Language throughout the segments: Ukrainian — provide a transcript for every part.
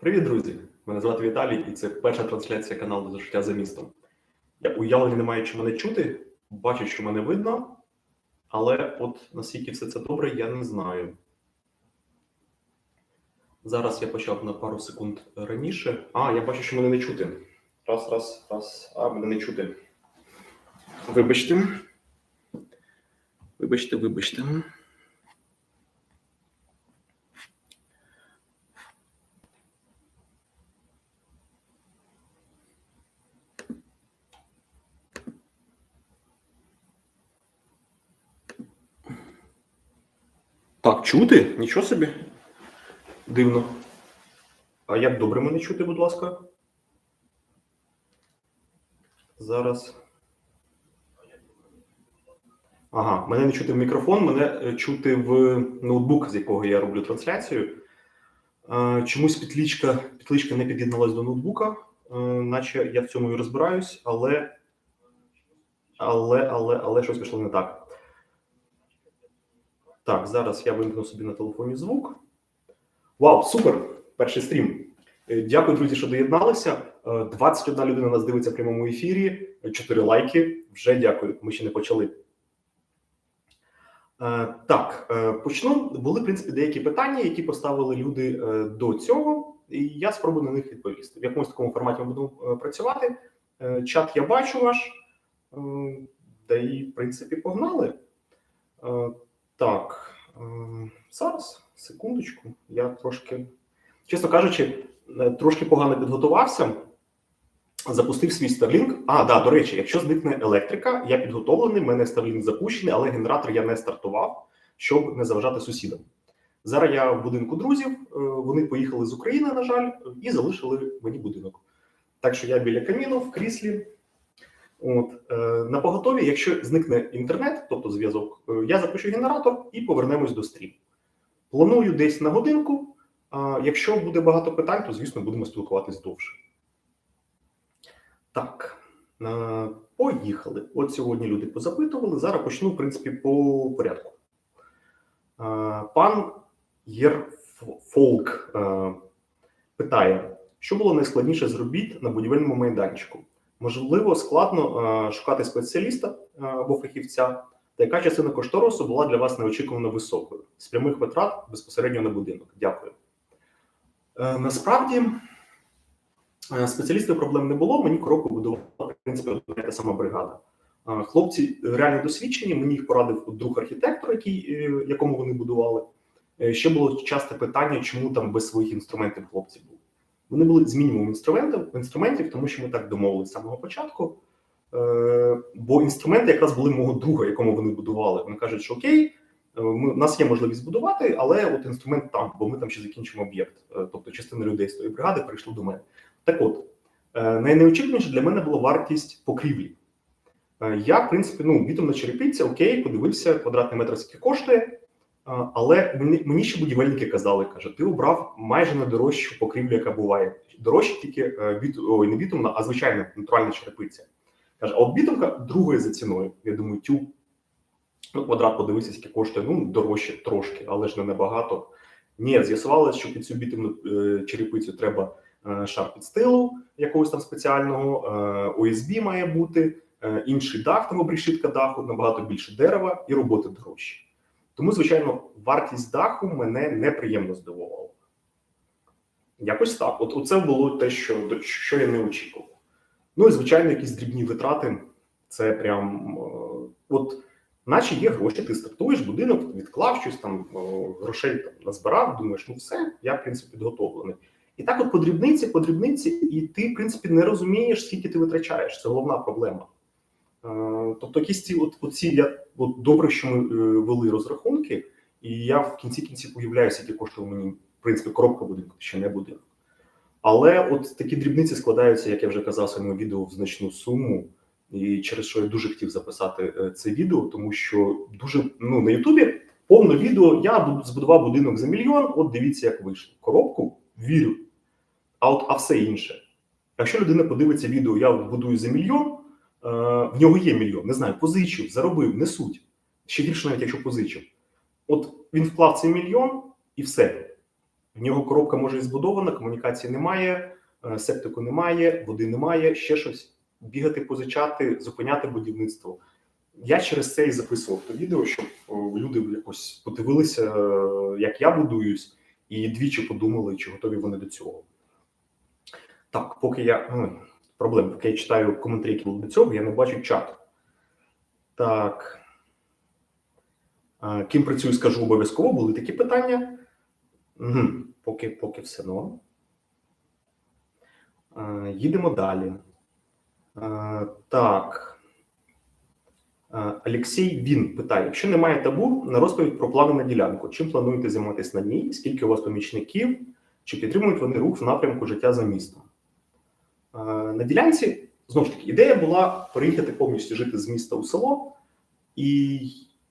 Привіт, друзі! Мене звати Віталій, і це перша трансляція каналу за життя за містом. Я уявлення не маю, чи мене чути, бачу, що мене видно, але от наскільки все це добре, я не знаю. Зараз я почав на пару секунд раніше. А, я бачу, що мене не чути. Раз, раз, раз. А, мене не чути. Вибачте. Вибачте, вибачте. Так, чути? Нічого собі. Дивно. А як добре мене чути, будь ласка? Зараз. Ага, мене не чути в мікрофон, мене е, чути в ноутбук, з якого я роблю трансляцію. Е, Чомусь підлічка, підлічка не під'єдналась до ноутбука, е, наче я в цьому і розбираюсь, але. Але, але, але щось пішло не так. Так, зараз я вимкну собі на телефоні звук. Вау, супер! Перший стрім. Е, Дякую, друзі, що доєдналися. Е, 21 людина нас дивиться в прямому ефірі. 4 лайки. Вже дякую. Ми ще не почали. Е, Так, е, почну. Були, в принципі, деякі питання, які поставили люди е, до цього, і я спробую на них відповісти. В якомусь такому форматі ми будемо е, працювати. Е, Чат я бачу ваш. Е, Та і, в принципі, погнали. Так, е, зараз, секундочку. Я трошки, чесно кажучи, е, трошки погано підготувався. Запустив свій Starlink. А, да, до речі, якщо зникне електрика, я підготовлений, в мене Starlink запущений, але генератор я не стартував, щоб не заважати сусідам. Зараз я в будинку друзів. е, Вони поїхали з України, на жаль, і залишили мені будинок. Так що я біля каміну в кріслі. От е, на поготові, якщо зникне інтернет, тобто зв'язок, е, я запущу генератор і повернемось до стріму. Планую десь на годинку. А якщо буде багато питань, то звісно будемо спілкуватись довше. Так, е, поїхали. От сьогодні люди позапитували. Зараз почну, в принципі, по порядку. Пан Єрфолк питає, що було найскладніше з на будівельному майданчику? Можливо, складно е, шукати спеціаліста е, або фахівця, та яка частина кошторису була для вас неочікувано високою з прямих витрат безпосередньо на будинок? Дякую. Е, Насправді спеціалістів проблем не було. Мені коробку будувала в принципі та сама бригада. Хлопці реально досвідчені. Мені їх порадив друг архітектор, який, якому вони будували. Ще було часте питання, чому там без своїх інструментів хлопці були. Вони були з мінімум інструментів, інструментів, тому що ми так домовилися з самого початку. Е, бо інструменти якраз були мого друга, якому вони будували. Вони кажуть, що окей, е, ми, у нас є можливість будувати, але от інструмент там, бо ми там ще закінчимо об'єкт. Е, тобто частина людей з тої бригади прийшли до мене. Так от, найнеочікуваніше для мене була вартість покрівлі. Я, в принципі, ну, бітумна черепиця, окей, подивився, квадратний метр скільки коштує. Але мені, мені ще будівельники казали, каже, ти обрав майже найдорожчу покрівлю, яка буває. Дорожче тільки е, біт, ой, не бітумна, а звичайна натуральна черепиця. Каже, а от бітумка другої за ціною. Я думаю, тю, ну, квадрат подивися, скільки коштує, ну, дорожче трошки, але ж не набагато. Ні, з'ясувалося, що під цю бітумну е, черепицю треба е, шар підстилу якогось там спеціального, ОСБ має бути, інший дах, там обрішітка даху, набагато більше дерева і роботи дорожчі. Тому, звичайно, вартість даху мене неприємно здивувала. Якось так. От це було те, що, що я не очікував. Ну і звичайно, якісь дрібні витрати. Це прям е, от, наче є гроші, ти стартуєш будинок, відклав щось там е, грошей там назбирав, думаєш, ну все, я в принципі підготовлений. І так, от по дрібниці, по дрібниці, і ти, в принципі, не розумієш, скільки ти витрачаєш. Це головна проблема. Е, Тобто, якісь ці от, оці, я от добре, що ми е, вели розрахунки, і я в кінці кінців уявляю, скільки коштує мені, в принципі, коробка будинку, ще не будинок. Але от такі дрібниці складаються, як я вже казав в своєму відео, в значну суму. І через що я дуже хотів записати е, це відео, тому що дуже ну на Ютубі повне відео. Я збудував будинок за мільйон. От дивіться, як вийшло. Коробку вірю. А от а все інше. Якщо людина подивиться відео, я будую за мільйон, в нього є мільйон, не знаю, позичив, заробив, не суть. Ще гірше, навіть якщо позичив. От він вклав цей мільйон і все. В нього коробка може і збудована, комунікації немає, е, септику немає, води немає, ще щось. Бігати, позичати, зупиняти будівництво. Я через це і записував то відео, щоб люди якось подивилися, е, як я будуюсь, і двічі подумали, чи готові вони до цього. Так, поки я. Ой, проблема, поки я читаю коментарі, які були до цього, я не бачу чат. Так. Ким працюю, скажу обов'язково, були такі питання. Угу. Поки, поки все норм. Їдемо далі. Так. Олексій він питає: якщо немає табу на розповідь про плани на ділянку, чим плануєте займатися на ній? Скільки у вас помічників? Чи підтримують вони рух в напрямку життя за містом? А, На ділянці знову ж таки ідея була переїхати повністю жити з міста у село, і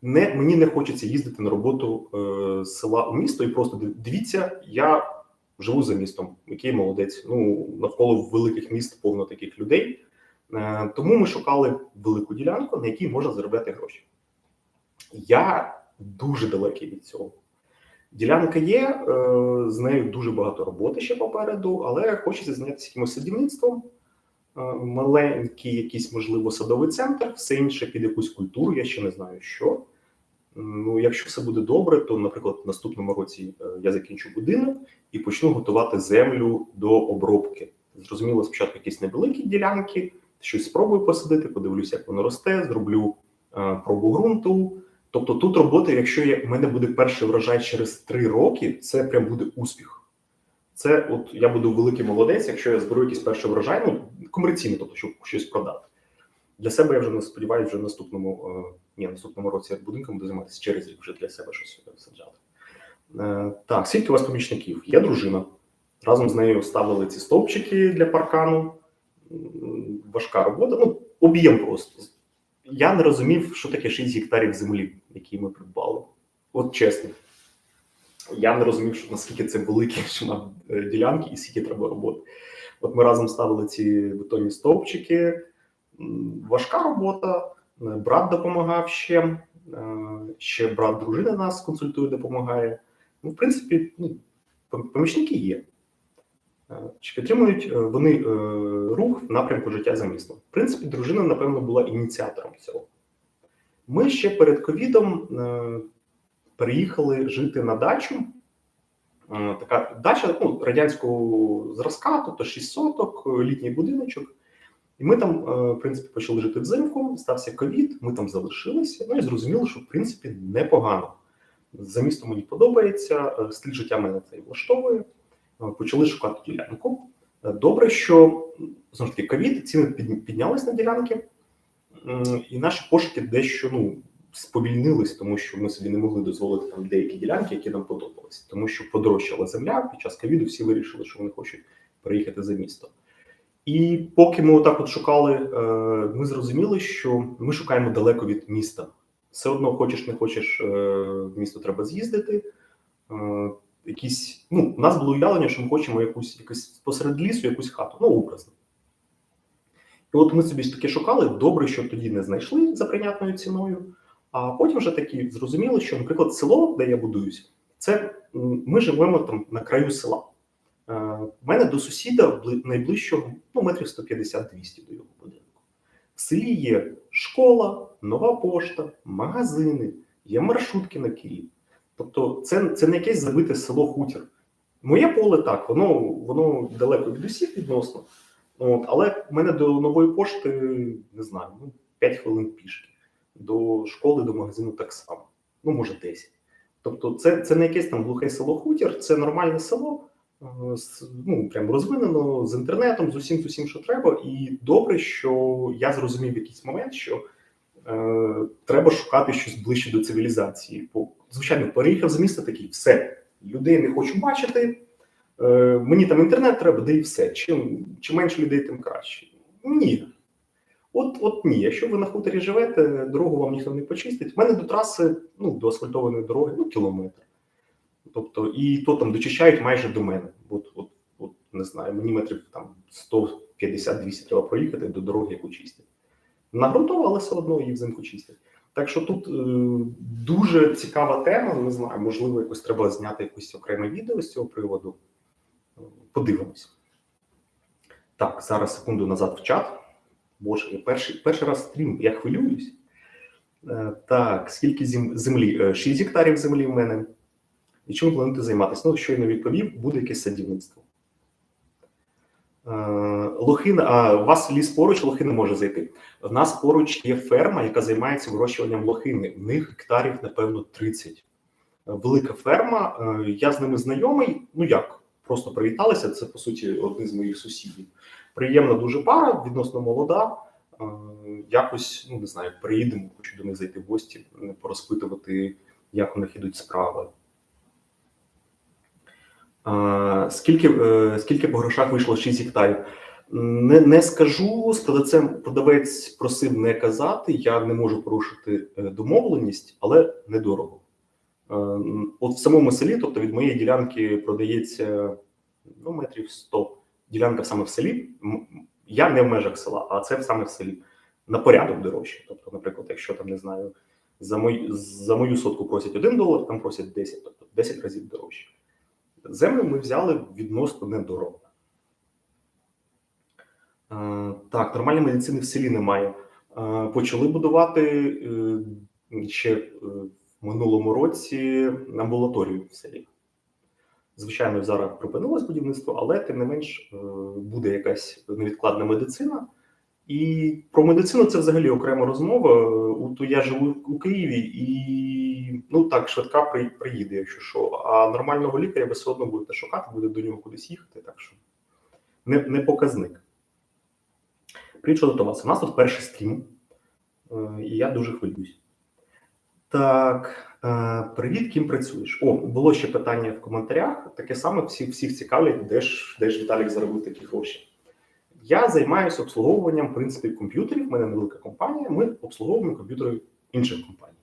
не мені не хочеться їздити на роботу е, з села у місто. І просто дивіться, я живу за містом, який молодець. Ну навколо великих міст повно таких людей. Е, тому ми шукали велику ділянку, на якій можна заробляти гроші. Я дуже далекий від цього. Ділянка є, е, з нею дуже багато роботи ще попереду, але хочеться зайнятися якимось садівництвом. Е, Маленький, якийсь, можливо, садовий центр, все інше під якусь культуру, я ще не знаю що. Ну, якщо все буде добре, то, наприклад, в наступному році е, я закінчу будинок і почну готувати землю до обробки. Зрозуміло, спочатку якісь невеликі ділянки, щось спробую посадити, подивлюся, як воно росте, зроблю пробу ґрунту. Тобто тут робота, якщо я, в мене буде перший врожай через три роки, це прям буде успіх. Це от я буду великий молодець, якщо я зберу якийсь перший врожай, ну комерційно, тобто щоб щось продати. Для себе я вже не сподіваюся, вже в наступному е, ні, наступному році я будинком буду займатися через рік вже для себе щось саджати. Е, так, скільки у вас помічників? Є дружина. Разом з нею ставили ці стовпчики для паркану. Важка робота. Ну, об'єм просто. Я не розумів, що таке 6 гектарів землі, які ми придбали. От чесно. Я не розумів, що наскільки це великі шмат е, ділянки і скільки треба роботи. От ми разом ставили ці бетонні стовпчики. Важка робота. Е, Брат допомагав ще. е, Ще брат дружини нас консультує, допомагає. Ну, в принципі, ну, помічники є. Е, Чи підтримують е, вони е, рух в напрямку життя за містом? В принципі, дружина, напевно, була ініціатором цього. Ми ще перед ковідом переїхали жити на дачу. Така дача ну, радянського зразка, тобто 6 соток, літній будиночок. І ми там, в принципі, почали жити взимку, стався ковід, ми там залишилися. Ну і зрозуміло, що в принципі непогано. За містом мені подобається, стиль життя мене це і влаштовує. Е, Почали шукати ділянку. Е, Добре, що знову ж таки ковід, ціни під- піднялись на ділянки, і наші пошуки дещо ну, сповільнились, тому що ми собі не могли дозволити там деякі ділянки, які нам подобалися, тому що подорожчала земля під час ковіду. Всі вирішили, що вони хочуть переїхати за місто. І поки ми отак от шукали, е, ми зрозуміли, що ми шукаємо далеко від міста. Все одно, хочеш, не хочеш, в місто треба з'їздити. Е, Якісь, ну, у нас було уявлення, що ми хочемо якусь, якусь посеред лісу, якусь хату, ну, образно. І от ми собі ж таки шукали, добре, що тоді не знайшли за прийнятною ціною. А потім вже таки зрозуміли, що, наприклад, село, де я будуюсь, це ми живемо там на краю села. Е, в мене до сусіда найближчого ну, метрів 150-200 до його будинку. В селі є школа, нова пошта, магазини, є маршрутки на Київ. Тобто, це, це не якесь забите село хутір. Моє поле так, воно, воно далеко від усіх відносно. От, але в мене до нової пошти не знаю, ну, 5 хвилин пішки. До школи, до магазину так само. Ну, може, 10. Тобто, це, це не якесь там глухе село хутір, це нормальне село, е, ну, прям розвинено з інтернетом, з усім, з усім, що треба. І добре, що я зрозумів якийсь момент, що треба шукати щось ближче до цивілізації. Бо, звичайно, переїхав за місто такий, все, людей не хочу бачити. Е, мені там інтернет треба, да і все. Чим, чим менше людей, тим краще. Ні. От, от ні. Якщо ви на хуторі живете, дорогу вам ніхто не почистить. У мене до траси, ну, до асфальтованої дороги, ну, кілометр. Тобто, і то там дочищають майже до мене. От, от, от не знаю, мені метрів там 150-200 треба проїхати до дороги, яку чистять. Нагрунтовано, але все одно її взимку чистять. Так що тут е, дуже цікава тема. Не знаю, можливо, якось треба зняти якусь окреме відео з цього приводу. Е, Подивимось. Так, зараз секунду назад в чат. Боже, я перший, перший раз стрім, я хвилююсь. Е, так, скільки зем- землі? Е, 6 гектарів землі в мене. І чим плануєте займатися? Ну, щойно відповів, буде якесь садівництво. Е, Лохина, а у вас ліс поруч, лохина може зайти. В нас поруч є ферма, яка займається вирощуванням лохини. В них гектарів, напевно, 30. Е, Велика ферма. е, Я з ними знайомий. Ну як? Просто привіталися. Це по суті один з моїх сусідів. Приємна дуже пара, відносно молода. Якось, ну не знаю, приїдемо, хочу до них зайти в гості, порозпитувати, як у них ідуть справи. Скільки, е, скільки по грошах вийшло 6 гектарів? Не, не скажу з продавцем. Продавець просив не казати. Я не можу порушити е, домовленість, але недорого. Е, От в самому селі, тобто від моєї ділянки продається ну, метрів 100. Ділянка саме в селі. Я не в межах села, а це саме в селі. На порядок дорожче. Тобто, наприклад, якщо там не знаю, за мою, за мою сотку просять 1 долар, там просять 10, тобто 10 разів дорожче. Землю ми взяли відносно недорого. Е, Так, нормальної медицини в селі немає. Е, Почали будувати е, ще в минулому році амбулаторію в селі. Звичайно, зараз припинилось будівництво, але тим не менш буде якась невідкладна медицина. І про медицину це взагалі окрема розмова. От я живу у Києві, і ну так, швидка приїде, якщо що. А нормального лікаря ви все одно будете шукати, буде до нього кудись їхати. Так що не, не показник. Що до вас. У нас тут перший стрім, е, і я дуже хвилююсь. Так, е, привіт, ким працюєш? О, було ще питання в коментарях. Таке саме всіх, всіх цікавлять, де ж, де ж Віталік заробив такі гроші. Я займаюся обслуговуванням в принципі комп'ютерів. У мене невелика компанія. Ми обслуговуємо комп'ютери інших компаній.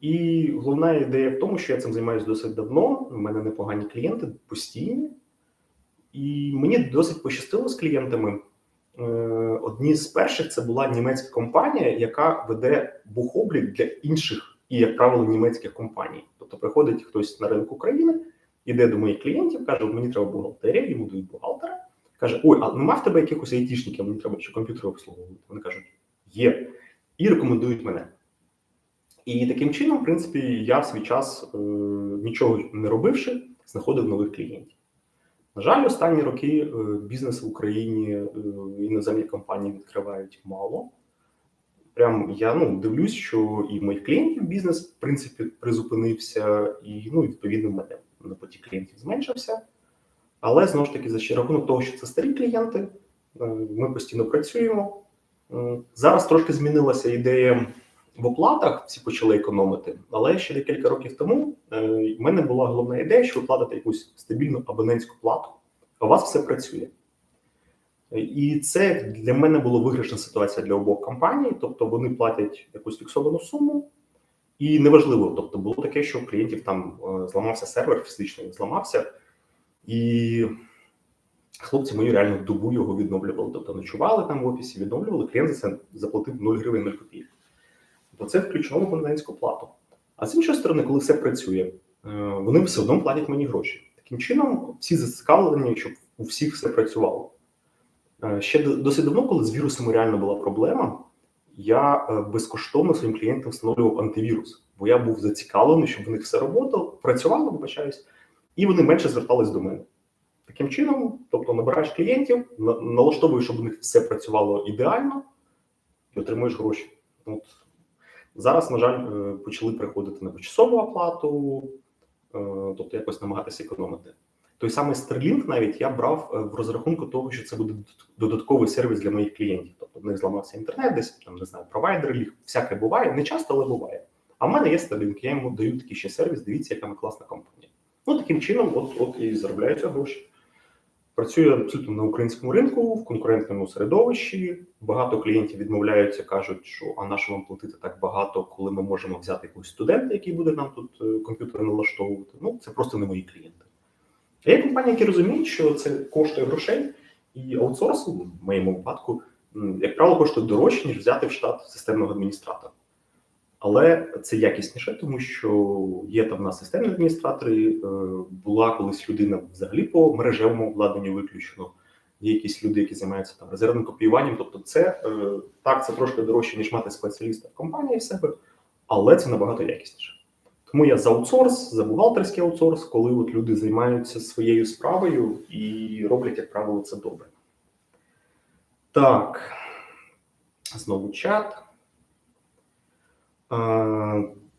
І головна ідея в тому, що я цим займаюся досить давно. У мене непогані клієнти постійні. І мені досить пощастило з клієнтами. Е, Одні з перших це була німецька компанія, яка веде бухоблік для інших і, як правило, німецьких компаній. Тобто приходить хтось на ринок України, іде до моїх клієнтів, каже: мені треба бухгалтерія, йому дають бухгалтера. Каже: Ой, а нема в тебе якихось айтішників, мені треба ще комп'ютери обслуговувати. Вони кажуть, є. І рекомендують мене. І таким чином, в принципі, я в свій час, е, нічого не робивши, знаходив нових клієнтів. На жаль, останні роки е, бізнес в Україні е, іноземні компанії відкривають мало. Прям я ну, дивлюсь, що і моїх клієнтів бізнес, в принципі, призупинився, і ну, відповідно, мене на потік клієнтів зменшився. Але знову ж таки, за ще рахунок того, що це старі клієнти, ми постійно працюємо. Зараз трошки змінилася ідея в оплатах, всі почали економити, але ще декілька років тому е, в мене була головна ідея, що ви якусь стабільну абонентську плату, а у вас все працює. І це для мене була виграшна ситуація для обох компаній, тобто вони платять якусь фіксовану суму, і неважливо, тобто було таке, що у клієнтів там е, зламався сервер, фізично він зламався, і хлопці мої реально добу його відновлювали. Тобто ночували там в офісі, відновлювали, клієнт за це заплатив 0 гривень 0 копійок. Бо це включено в абонентську плату. А з іншої сторони, коли все працює, е, вони все одно платять мені гроші. Таким чином, всі зацікавлені, щоб у всіх все працювало. Е, Ще досить давно, коли з вірусами реально була проблема, я е, безкоштовно своїм клієнтам встановлював антивірус, бо я був зацікавлений, щоб в них все роботало, працювало, вибачаюсь, і вони менше звертались до мене. Таким чином, тобто набираєш клієнтів, на- налаштовуєш, щоб у них все працювало ідеально, і отримуєш гроші. От Зараз, на жаль, е, почали приходити на почасову оплату, е, тобто якось намагатися економити. Той самий Starlink навіть я брав е, в розрахунку того, що це буде додатковий сервіс для моїх клієнтів. Тобто в них зламався інтернет, десь там не знаю, провайдер ліг, всяке буває, не часто, але буває. А в мене є Starlink, я йому даю такий ще сервіс. Дивіться, яка ми класна компанія. Ну таким чином, от от і заробляються гроші. Працюю абсолютно на українському ринку в конкурентному середовищі. Багато клієнтів відмовляються, кажуть, що а на що вам платити так багато, коли ми можемо взяти якогось студента, який буде нам тут е, комп'ютери налаштовувати. Ну це просто не мої клієнти. А є компанії, які розуміють, що це коштує грошей, і аутсорс в моєму випадку, як правило, коштує дорожче, ніж взяти в штат системного адміністратора. Але це якісніше, тому що є там в нас системні адміністратори. е, Була колись людина взагалі по мережевому обладнанню виключено. Є якісь люди, які займаються там резервним копіюванням. Тобто, це е, так, це трошки дорожче, ніж мати спеціаліста в компанії в себе, але це набагато якісніше. Тому я за аутсорс, за бухгалтерський аутсорс, коли от люди займаються своєю справою і роблять, як правило, це добре. Так, знову чат.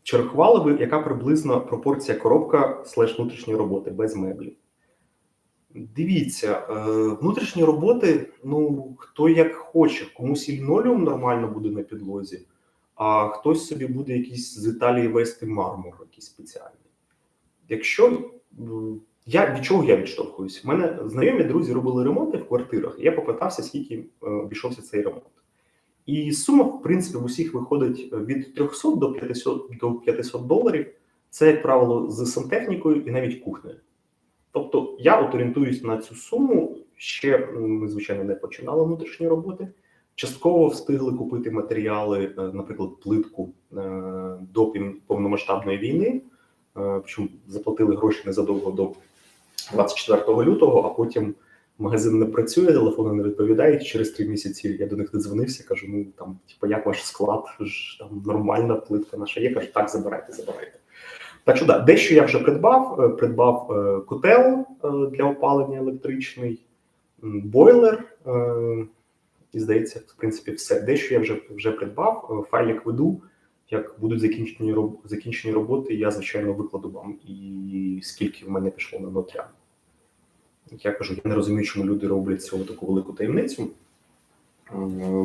Чи рахували ви, яка приблизно пропорція коробка слеш внутрішньої роботи без меблів? Дивіться, е, внутрішні роботи, ну хто як хоче, комусь і лінолеум нормально буде на підлозі, а хтось собі буде якийсь з Італії вести мармур, якийсь спеціальний. Якщо я від чого я відштовхуюсь? У мене знайомі друзі робили ремонти в квартирах. і Я попитався, скільки е, обійшовся цей ремонт. І сума, в принципі, в усіх виходить від 300 до 500, до 500 доларів. Це, як правило, з сантехнікою і навіть кухнею. Тобто я от орієнтуюсь на цю суму. Ще ми, звичайно, не починали внутрішні роботи. Частково встигли купити матеріали, е, наприклад, плитку е, до повномасштабної війни. Е, Причому заплатили гроші незадовго до 24 лютого, а потім магазин не працює, телефони не відповідають. Через три місяці я до них додзвонився, кажу: ну там, типу, як ваш склад? Ж там нормальна плитка наша є. Кажу, так, забирайте, забирайте. Так що да, дещо я вже придбав. Е, Придбав е, котел е, для опалення електричний, бойлер. І здається, в принципі, все. Дещо я вже вже придбав. Файлик веду. Як будуть закінчені закінчені роботи, я звичайно викладу вам і скільки в мене пішло на нотря. Я кажу, я не розумію, чому люди роблять цього таку велику таємницю,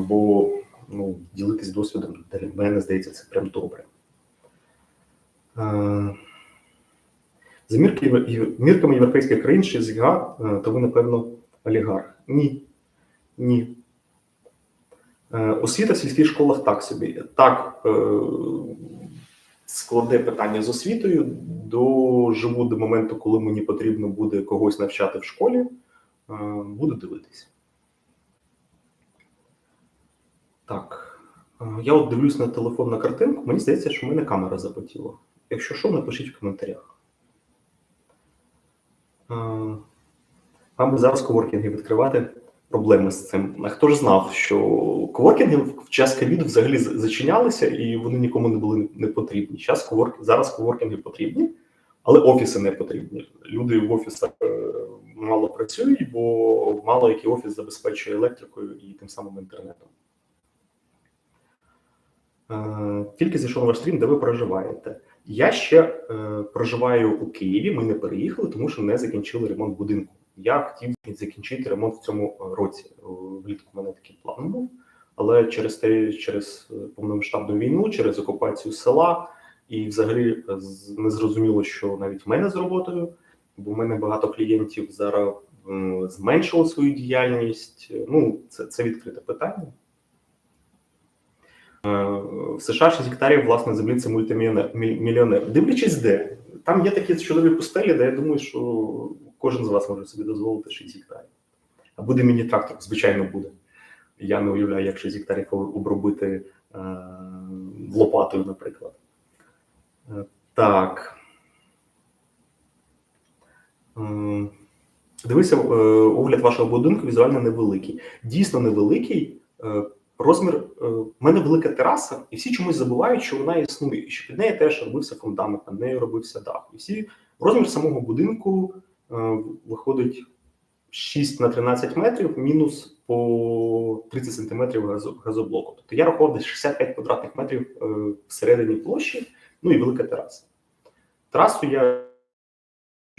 бо ну, ділитись досвідом для мене здається, це прям добре. Е, За мірками європейських країн чи ЗГА, е, то ви, напевно, олігарх. Ні. Ні. Е, Освіта в сільських школах так собі. Так, е, складне питання з освітою. Доживу до моменту, коли мені потрібно буде когось навчати в школі. Е, Буду дивитися. Так. Е, Я от дивлюсь на телефон на картинку. Мені здається, що в мене камера запотіла. Якщо що, напишіть в коментарях. Е, Мабуть, зараз коворкінги відкривати проблеми з цим. Хто ж знав, що коворкінги в час ковіду взагалі зачинялися і вони нікому не були не потрібні. Зараз коворк... зараз коворкінги потрібні, але офіси не потрібні. Люди в офісах е, мало працюють, бо мало який офіс забезпечує електрикою і тим самим інтернетом. Е, Тільки зайшов на ваш стрім, де ви проживаєте. Я ще е, проживаю у Києві. Ми не переїхали, тому що не закінчили ремонт будинку. Я хотів закінчити ремонт в цьому е, році. Е, Влітку в мене такий план був, але через те, через е, повномасштабну війну, через окупацію села, і взагалі не зрозуміло, що навіть в мене з роботою, бо в мене багато клієнтів зараз м, зменшили свою діяльність. Ну, це, це відкрите питання. В США 6 гектарів власне землі це мультимільйонер. Дивлячись, де там є такі чудові пустелі, де я думаю, що кожен з вас може собі дозволити 6 гектарів. А буде міні-трактор, звичайно, буде. Я не уявляю, як 6 гектарів обробити е, лопатою, наприклад. Е, так. М, Дивися, е, огляд вашого будинку візуально невеликий. Дійсно невеликий. Е, Розмір е, в мене велика тераса, і всі чомусь забувають, що вона існує, і що під нею теж робився фундамент, над нею робився дах. І всі розмір самого будинку е, виходить 6 на 13 метрів, мінус по 30 сантиметрів газоблоку. Тобто я рахував десь 65 квадратних метрів е, всередині площі, ну і велика тераса. Терасу я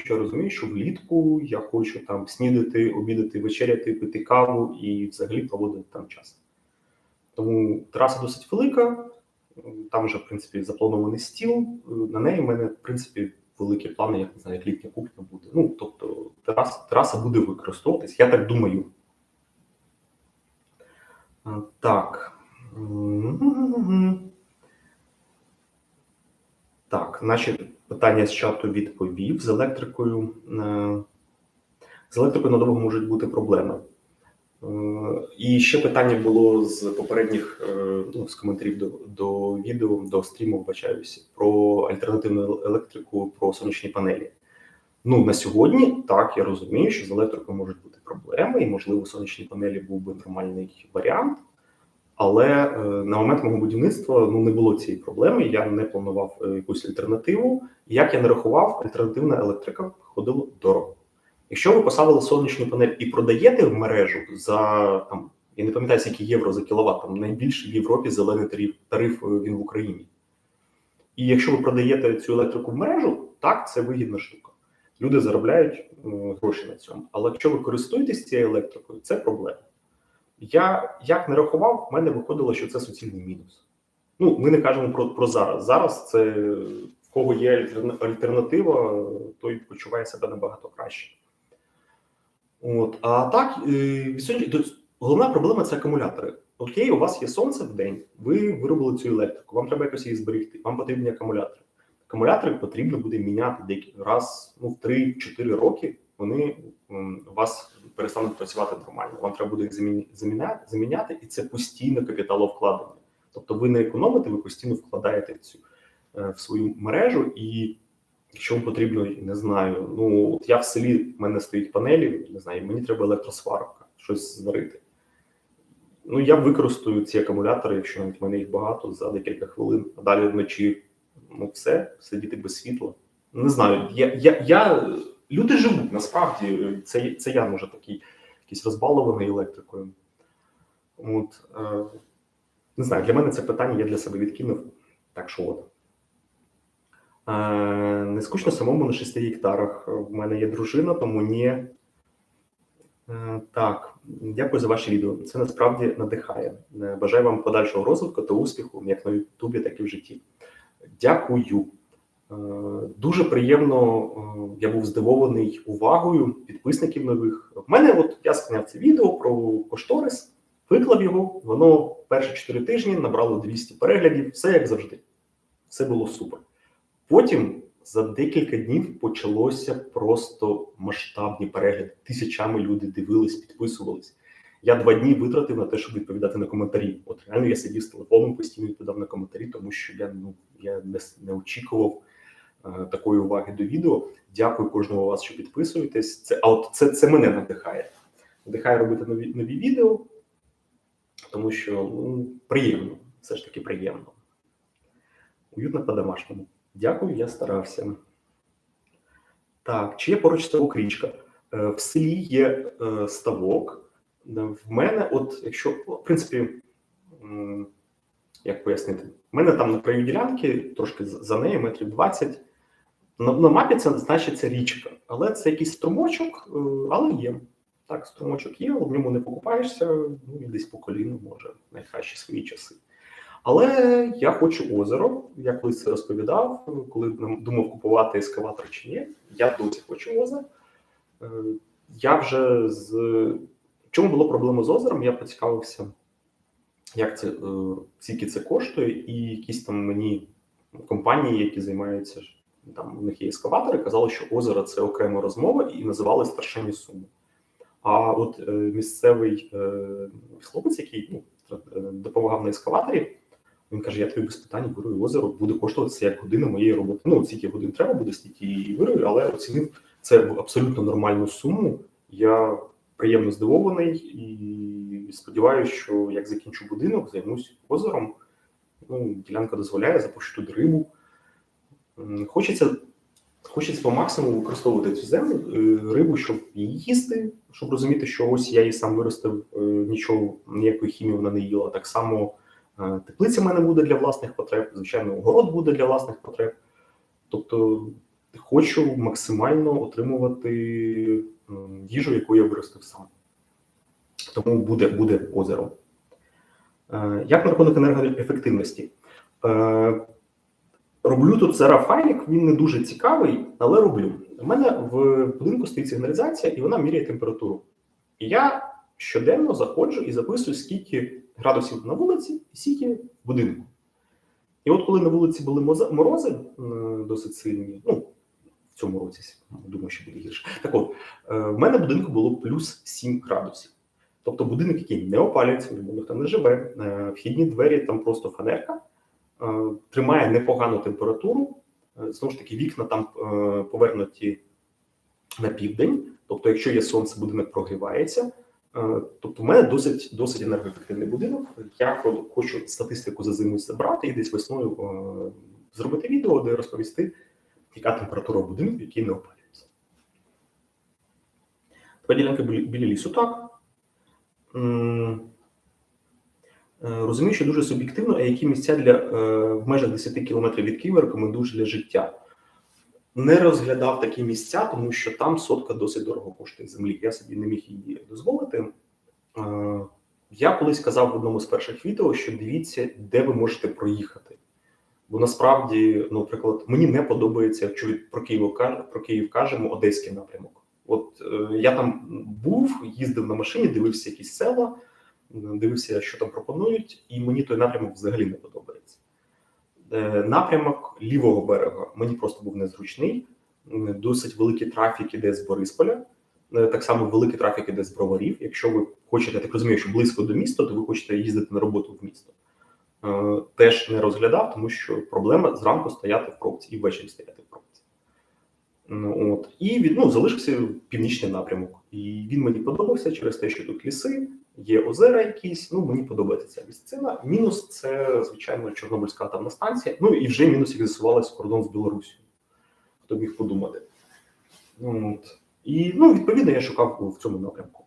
що розумію, що влітку я хочу там снідати, обідати, вечеряти, пити каву і взагалі проводити там час. Тому тераса досить велика. Там вже, в принципі, запланований стіл. На неї в мене, в принципі, великі плани, як не знаю, як літня кухня буде. Ну, тобто, тераса, тераса буде використовуватись, я так думаю. Так. Так, наші питання з чату відповів. З електрикою. е, З електрикою надовго можуть бути проблеми. Е, І ще питання було з попередніх е, ну, з коментарів до, до відео, до стріму, вбачаюся, про альтернативну електрику, про сонячні панелі. Ну на сьогодні так я розумію, що з електрикою можуть бути проблеми, і можливо, сонячні панелі був би нормальний варіант. Але е, на момент мого будівництва ну не було цієї проблеми. Я не планував е, якусь альтернативу. Як я не рахував, альтернативна електрика ходила дорого. Якщо ви поставили сонячну панель і продаєте в мережу за там, я не пам'ятаю, скільки євро за кіловат, там найбільший в Європі зелений тариф, тариф е, він в Україні. І якщо ви продаєте цю електрику в мережу, так це вигідна штука. Люди заробляють е, гроші на цьому. Але якщо ви користуєтесь цією електрикою, це проблема. Я як не рахував, в мене виходило, що це суцільний мінус. Ну, ми не кажемо про, про зараз. Зараз це в кого є альтернатива, той почуває себе набагато краще. От, а так, е, від головна проблема це акумулятори. Окей, у вас є сонце в день, ви виробили цю електрику, вам треба якось її зберегти, вам потрібні акумулятори. Акумулятори потрібно буде міняти декілька раз, ну, в 3-4 роки вони у вас перестануть працювати нормально. Вам треба буде їх заміняти, заміняти, і це постійне капіталовкладення. Тобто ви не економите, ви постійно вкладаєте цю е, в свою мережу, і якщо потрібно, не знаю, ну от я в селі, в мене стоїть панелі, не знаю, мені треба електросварка, щось зварити. Ну, я використаю ці акумулятори, якщо в мене їх багато, за декілька хвилин, а далі вночі ну все, сидіти без світла. Не знаю, я, я, я люди живуть насправді. Це, це я може такий якийсь розбалований електрикою. От, е, не знаю, для мене це питання я для себе відкинув. Так що от. Е, не скучно самому на 6 гектарах. В мене є дружина, тому ні. Е, Так, дякую за ваше відео. Це насправді надихає. Е, Бажаю вам подальшого розвитку та успіху, як на Ютубі, так і в житті. Дякую. Дуже приємно. Я був здивований увагою підписників нових. В мене, от я скляв це відео про кошторис, виклав його. Воно перші 4 тижні набрало 200 переглядів. Все як завжди. Все було супер. Потім за декілька днів почалося просто масштабні перегляди. Тисячами люди дивились, підписувались. Я два дні витратив на те, щоб відповідати на коментарі. От реально я сидів з телефоном, постійно відповідав на коментарі, тому що я ну я не, не очікував е, такої уваги до відео. Дякую кожному вас, що підписуєтесь. Це а от це, це мене надихає. Надихає робити нові нові відео, тому що ну, приємно, все ж таки приємно. Уютно по-домашньому. Дякую, я старався. Так, чи є поруч ставок річка? Е, В селі є е, ставок. Е, В мене, от якщо, в принципі, як пояснити, в мене там на краю ділянки, трошки за нею, метрів 20. На, на мапі це значиться річка, але це якийсь струмочок, але є. Так, струмочок є, в ньому не покупаєшся, ну і десь по коліну, може, найкращі свої часи. Але я хочу озеро. Я колись розповідав, коли думав купувати ескаватор чи ні. Я досі хочу озеро. Е, Я вже з чому була проблема з озером? Я поцікавився, як це е, скільки це коштує, і якісь там мені компанії, які займаються там у них є ескаватори, казали, що озеро це окрема розмова і називали страшенні суми. А от е, місцевий хлопець, який ну, допомагав на ескаваторі, він каже: Я тобі без питань вирую озеро, буде коштувати це як година моєї роботи. Ну, стільки годин треба буде, стільки і вирую, але оцінив це абсолютно нормальну суму. Я приємно здивований і сподіваюся, що як закінчу будинок, займусь озером. Ну, ділянка дозволяє, запущу туди рибу. Хочеться, хочеться по максимуму використовувати цю землю, е, рибу, щоб її їсти, щоб розуміти, що ось я її сам виростив, е, нічого, ніякої хімії вона не їла. Так само теплиця в мене буде для власних потреб, звичайно, огород буде для власних потреб. Тобто хочу максимально отримувати їжу, яку я виростив сам. Тому буде, буде озеро. Е, Як на рахунок енергоефективності? Е, Роблю тут файлик, він не дуже цікавий, але роблю. У мене в будинку стоїть сигналізація, і вона міряє температуру. І я щоденно заходжу і записую, скільки градусів на вулиці і скільки в будинку. І от коли на вулиці були морози е, досить сильні, ну, в цьому році, думаю, що буде гірше. Так от, е, в мене в будинку було плюс 7 градусів. Тобто будинок, який не опалюється, ніхто не живе, е, вхідні двері там просто фанерка, тримає непогану температуру. Знову ж таки, вікна там повернуті на південь. Тобто, якщо є сонце, будинок прогрівається. Е, Тобто, в мене досить досить енергоефективний будинок. Я хочу статистику за зиму забрати і десь весною е, зробити відео, де розповісти, яка температура будинку, який не опалюється. Тепер ділянки біля, лісу так. Е, Розумію, що дуже суб'єктивно, а які місця для в межах 10 кілометрів від Києва рекомендуєш для життя. Не розглядав такі місця, тому що там сотка досить дорого коштує землі. Я собі не міг її дозволити. Я колись казав в одному з перших відео, що дивіться, де ви можете проїхати. Бо насправді, ну, наприклад, мені не подобається, якщо про Київ, про Київ кажемо, одеський напрямок. От е, я там був, їздив на машині, дивився якісь села, дивився, що там пропонують, і мені той напрямок взагалі не подобається. Е, напрямок лівого берега мені просто був незручний. Досить великий трафік іде з Борисполя. Е, Так само великий трафік іде з броварів. Якщо ви хочете, я так розумію, що близько до міста, то ви хочете їздити на роботу в місто. Е, Теж не розглядав, тому що проблема зранку стояти в пробці і ввечері стояти в пробці. Ну, От. І від, ну, залишився північний напрямок. І він мені подобався через те, що тут ліси, є озера якісь. Ну, мені подобається ця місцина. Мінус це, звичайно, Чорнобильська атомна станція. Ну і вже мінус, як з'ясувалося, кордон з Білорусією. Хто міг подумати. Ну, От. І ну, відповідно, я шукав в цьому напрямку.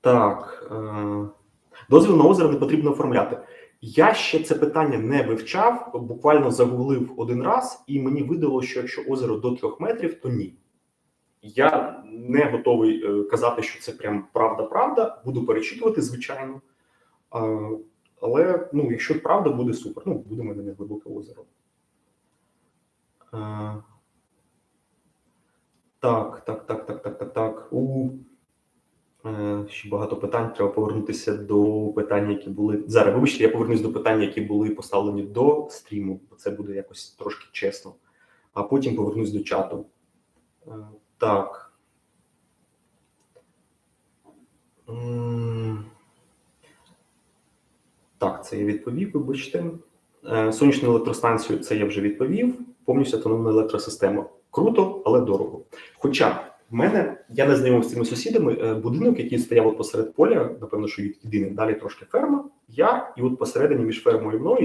Так. Е- дозвіл на озеро не потрібно оформляти. Я ще це питання не вивчав, буквально загуглив один раз, і мені видало, що якщо озеро до трьох метрів, то ні. Я не готовий е, казати, що це прям правда-правда. Буду перечитувати, звичайно. Але ну, якщо правда, буде супер. Ну, буде в мене неглибоке озеро. Так, так, так, так, так, так, так. У Е, Ще багато питань. Треба повернутися до питань, які були зараз. Вибачте, я повернусь до питань, які були поставлені до стріму, бо це буде якось трошки чесно. А потім повернусь до чату. Так. Так, це я відповів, вибачте. Е, Сонячну електростанцію це я вже відповів. Повністю автономна електросистема. Круто, але дорого. Хоча в мене я не знайомий з цими сусідами. е, Будинок, який стояв посеред поля, напевно, що єдиний, далі трошки ферма. Я і от посередині між фермою і мною